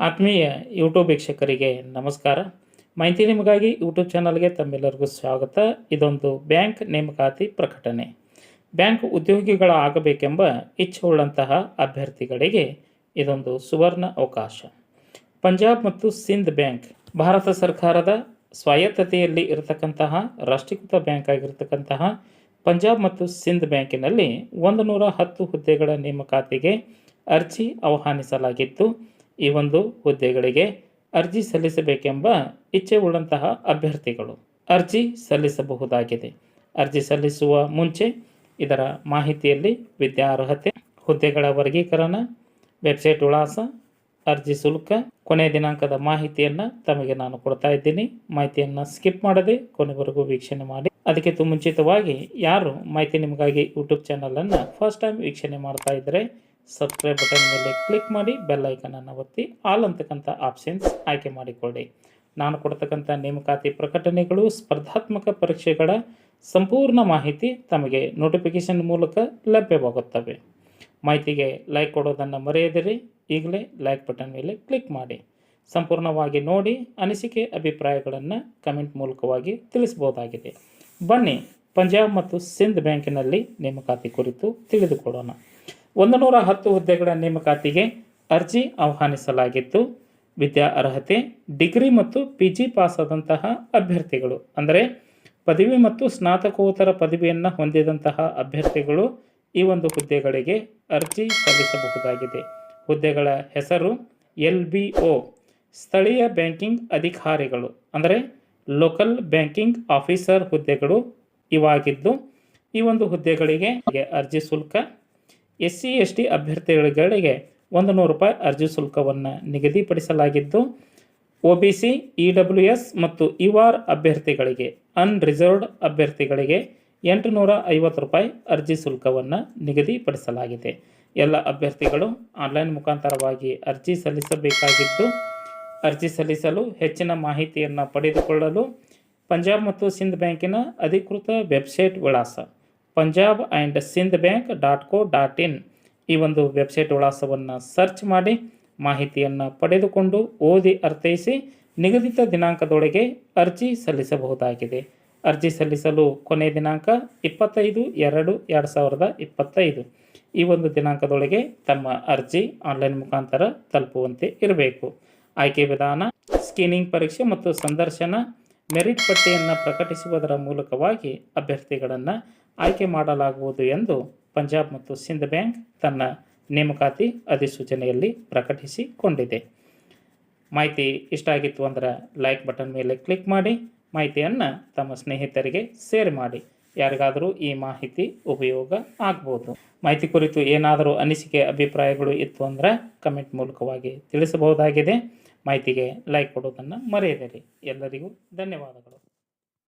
ಆತ್ಮೀಯ ಯೂಟ್ಯೂಬ್ ವೀಕ್ಷಕರಿಗೆ ನಮಸ್ಕಾರ. ಮಾಹಿತಿ ನಿಮಗಾಗಿ ಯೂಟ್ಯೂಬ್ ಚಾನಲ್ಗೆ ತಮ್ಮೆಲ್ಲರಿಗೂ ಸ್ವಾಗತ. ಇದೊಂದು ಬ್ಯಾಂಕ್ ನೇಮಕಾತಿ ಪ್ರಕಟಣೆ. ಬ್ಯಾಂಕ್ ಉದ್ಯೋಗಿಗಳ ಆಗಬೇಕೆಂಬ ಇಚ್ಛೆಯುಳ್ಳಂತಹ ಅಭ್ಯರ್ಥಿಗಳಿಗೆ ಇದೊಂದು ಸುವರ್ಣ ಅವಕಾಶ. ಪಂಜಾಬ್ ಮತ್ತು ಸಿಂಧ್ ಬ್ಯಾಂಕ್ ಭಾರತ ಸರ್ಕಾರದ ಸ್ವಾಯತ್ತತೆಯಲ್ಲಿ ಇರತಕ್ಕಂತಹ, ರಾಷ್ಟ್ರೀಕೃತ ಬ್ಯಾಂಕ್ ಆಗಿರತಕ್ಕಂತಹ ಪಂಜಾಬ್ ಮತ್ತು ಸಿಂಧ್ ಬ್ಯಾಂಕಿನಲ್ಲಿ ಒಂದು ನೂರ ಹತ್ತು ಹುದ್ದೆಗಳ ನೇಮಕಾತಿಗೆ ಅರ್ಜಿ ಆಹ್ವಾನಿಸಲಾಗಿದ್ದು ಈ ಒಂದು ಹುದ್ದೆಗಳಿಗೆ ಅರ್ಜಿ ಸಲ್ಲಿಸಬೇಕೆಂಬ ಇಚ್ಛೆ ಉಳ್ಳಂತಹ ಅಭ್ಯರ್ಥಿಗಳು ಅರ್ಜಿ ಸಲ್ಲಿಸಬಹುದಾಗಿದೆ. ಅರ್ಜಿ ಸಲ್ಲಿಸುವ ಮುಂಚೆ ಇದರ ಮಾಹಿತಿಯಲ್ಲಿ ವಿದ್ಯಾರ್ಹತೆ, ಹುದ್ದೆಗಳ ವರ್ಗೀಕರಣ, ವೆಬ್ಸೈಟ್ ವಿಳಾಸ, ಅರ್ಜಿ ಶುಲ್ಕ ಕೊನೆಯ ದಿನಾಂಕದ ಮಾಹಿತಿಯನ್ನು ತಮಗೆ ನಾನು ಕೊಡ್ತಾ ಇದ್ದೀನಿ. ಮಾಹಿತಿಯನ್ನು ಸ್ಕಿಪ್ ಮಾಡದೆ ಕೊನೆವರೆಗೂ ವೀಕ್ಷಣೆ ಮಾಡಿ. ಅದಕ್ಕಿಂತ ಮುಂಚಿತವಾಗಿ ಯಾರು ಮಾಹಿತಿ ನಿಮಗಾಗಿ ಯೂಟ್ಯೂಬ್ ಚಾನಲನ್ನು ಫಸ್ಟ್ ಟೈಮ್ ವೀಕ್ಷಣೆ ಮಾಡ್ತಾ ಇದ್ದರೆ ಸಬ್ಸ್ಕ್ರೈಬ್ ಬಟನ್ ಮೇಲೆ ಕ್ಲಿಕ್ ಮಾಡಿ ಬೆಲ್ ಐಕನನ್ನು ಒತ್ತಿ ಆಲ್ ಅಂತಕ್ಕಂಥ ಆಪ್ಷನ್ಸ್ ಆಯ್ಕೆ ಮಾಡಿಕೊಳ್ಳಿ. ನಾನು ಕೊಡ್ತಕ್ಕಂಥ ನೇಮಕಾತಿ ಪ್ರಕಟಣೆಗಳು, ಸ್ಪರ್ಧಾತ್ಮಕ ಪರೀಕ್ಷೆಗಳ ಸಂಪೂರ್ಣ ಮಾಹಿತಿ ತಮಗೆ ನೋಟಿಫಿಕೇಷನ್ ಮೂಲಕ ಲಭ್ಯವಾಗುತ್ತವೆ. ಮಾಹಿತಿಗೆ ಲೈಕ್ ಕೊಡೋದನ್ನು ಮರೆಯದಿರಿ. ಈಗಲೇ ಲೈಕ್ ಬಟನ್ ಮೇಲೆ ಕ್ಲಿಕ್ ಮಾಡಿ. ಸಂಪೂರ್ಣವಾಗಿ ನೋಡಿ, ಅನಿಸಿಕೆ, ಅಭಿಪ್ರಾಯಗಳನ್ನು ಕಮೆಂಟ್ ಮೂಲಕವಾಗಿ ತಿಳಿಸಬಹುದಾಗಿದೆ. ಬನ್ನಿ, ಪಂಜಾಬ್ ಮತ್ತು ಸಿಂಧ್ ಬ್ಯಾಂಕಿನಲ್ಲಿ ನೇಮಕಾತಿ ಕುರಿತು ತಿಳಿದುಕೊಳ್ಳೋಣ. ಒಂದು ನೂರ ಹತ್ತು ಹುದ್ದೆಗಳ ನೇಮಕಾತಿಗೆ ಅರ್ಜಿ ಆಹ್ವಾನಿಸಲಾಗಿತ್ತು. ವಿದ್ಯಾ ಅರ್ಹತೆ, ಡಿಗ್ರಿ ಮತ್ತು ಪಿ ಜಿ ಪಾಸಾದಂತಹ ಅಭ್ಯರ್ಥಿಗಳು, ಅಂದರೆ ಪದವಿ ಮತ್ತು ಸ್ನಾತಕೋತ್ತರ ಪದವಿಯನ್ನು ಹೊಂದಿದಂತಹ ಅಭ್ಯರ್ಥಿಗಳು ಈ ಒಂದು ಹುದ್ದೆಗಳಿಗೆ ಅರ್ಜಿ ಸಲ್ಲಿಸಬಹುದಾಗಿದೆ. ಹುದ್ದೆಗಳ ಹೆಸರು ಎಲ್ ಬಿ ಒ, ಸ್ಥಳೀಯ ಬ್ಯಾಂಕಿಂಗ್ ಅಧಿಕಾರಿಗಳು, ಅಂದರೆ ಲೋಕಲ್ ಬ್ಯಾಂಕಿಂಗ್ ಆಫೀಸರ್ ಹುದ್ದೆಗಳು ಇವಾಗಿದ್ದು, ಈ ಒಂದು ಹುದ್ದೆಗಳಿಗೆ ಅರ್ಜಿ ಶುಲ್ಕ ಎಸ್ ಸಿ ಎಸ್ ಟಿ ಅಭ್ಯರ್ಥಿಗಳಿಗೆ ಒಂದು ನೂರು ರೂಪಾಯಿ ಅರ್ಜಿ ಶುಲ್ಕವನ್ನು ನಿಗದಿಪಡಿಸಲಾಗಿದ್ದು, O B C, E W S ಮತ್ತು ಯು ಆರ್ ಅಭ್ಯರ್ಥಿಗಳಿಗೆ, ಅನ್ರಿಸರ್ವ್ಡ್ ಅಭ್ಯರ್ಥಿಗಳಿಗೆ ಎಂಟು ನೂರ ಐವತ್ತು ರೂಪಾಯಿ ಅರ್ಜಿ ಶುಲ್ಕವನ್ನು ನಿಗದಿಪಡಿಸಲಾಗಿದೆ. ಎಲ್ಲ ಅಭ್ಯರ್ಥಿಗಳು ಆನ್ಲೈನ್ ಮುಖಾಂತರವಾಗಿ ಅರ್ಜಿ ಸಲ್ಲಿಸಬೇಕಾಗಿದ್ದು, ಅರ್ಜಿ ಸಲ್ಲಿಸಲು ಹೆಚ್ಚಿನ ಮಾಹಿತಿಯನ್ನು ಪಡೆದುಕೊಳ್ಳಲು ಪಂಜಾಬ್ ಮತ್ತು ಸಿಂಧ್ ಬ್ಯಾಂಕಿನ ಅಧಿಕೃತ ವೆಬ್ಸೈಟ್ ವಿಳಾಸ Punjab and Sindh bank dot co dot in ಈ ಒಂದು ವೆಬ್ಸೈಟ್ ವಿಳಾಸವನ್ನು ಸರ್ಚ್ ಮಾಡಿ ಮಾಹಿತಿಯನ್ನು ಪಡೆದುಕೊಂಡು ಓದಿ ಅರ್ಥೈಸಿ ನಿಗದಿತ ದಿನಾಂಕದೊಳಗೆ ಅರ್ಜಿ ಸಲ್ಲಿಸಬಹುದಾಗಿದೆ. ಅರ್ಜಿ ಸಲ್ಲಿಸಲು ಕೊನೆಯ ದಿನಾಂಕ ಇಪ್ಪತ್ತೈದು ಎರಡು ಎರಡು ಸಾವಿರದ ಇಪ್ಪತ್ತೈದು. ಈ ಒಂದು ದಿನಾಂಕದೊಳಗೆ ತಮ್ಮ ಅರ್ಜಿ ಆನ್ಲೈನ್ ಮುಖಾಂತರ ತಲುಪುವಂತೆ ಇರಬೇಕು. ಆಯ್ಕೆ ವಿಧಾನ ಸ್ಕ್ರೀನಿಂಗ್ ಪರೀಕ್ಷೆ ಮತ್ತು ಸಂದರ್ಶನ, ಮೆರಿಟ್ ಪಟ್ಟಿಯನ್ನು ಪ್ರಕಟಿಸುವುದರ ಮೂಲಕವಾಗಿ ಅಭ್ಯರ್ಥಿಗಳನ್ನು ಆಯ್ಕೆ ಮಾಡಲಾಗುವುದು ಎಂದು ಪಂಜಾಬ್ ಮತ್ತು ಸಿಂಧ್ ಬ್ಯಾಂಕ್ ತನ್ನ ನೇಮಕಾತಿ ಅಧಿಸೂಚನೆಯಲ್ಲಿ ಪ್ರಕಟಿಸಿಕೊಂಡಿದೆ. ಮಾಹಿತಿ ಇಷ್ಟ ಆಗಿತ್ತು ಅಂದ್ರೆ ಲೈಕ್ ಬಟನ್ ಮೇಲೆ ಕ್ಲಿಕ್ ಮಾಡಿ, ಮಾಹಿತಿಯನ್ನು ತಮ್ಮ ಸ್ನೇಹಿತರಿಗೆ ಶೇರ್ ಮಾಡಿ. ಯಾರಿಗಾದರೂ ಈ ಮಾಹಿತಿ ಉಪಯೋಗ ಆಗ್ಬೋದು. ಮಾಹಿತಿ ಕುರಿತು ಏನಾದರೂ ಅನಿಸಿಕೆ, ಅಭಿಪ್ರಾಯಗಳು ಇತ್ತು ಅಂದರೆ ಕಮೆಂಟ್ ಮೂಲಕವಾಗಿ ತಿಳಿಸಬಹುದಾಗಿದೆ. ಮಾಹಿತಿಗೆ ಲೈಕ್ ಕೊಡೋದನ್ನು ಮರೆಯದಿರಿ. ಎಲ್ಲರಿಗೂ ಧನ್ಯವಾದಗಳು.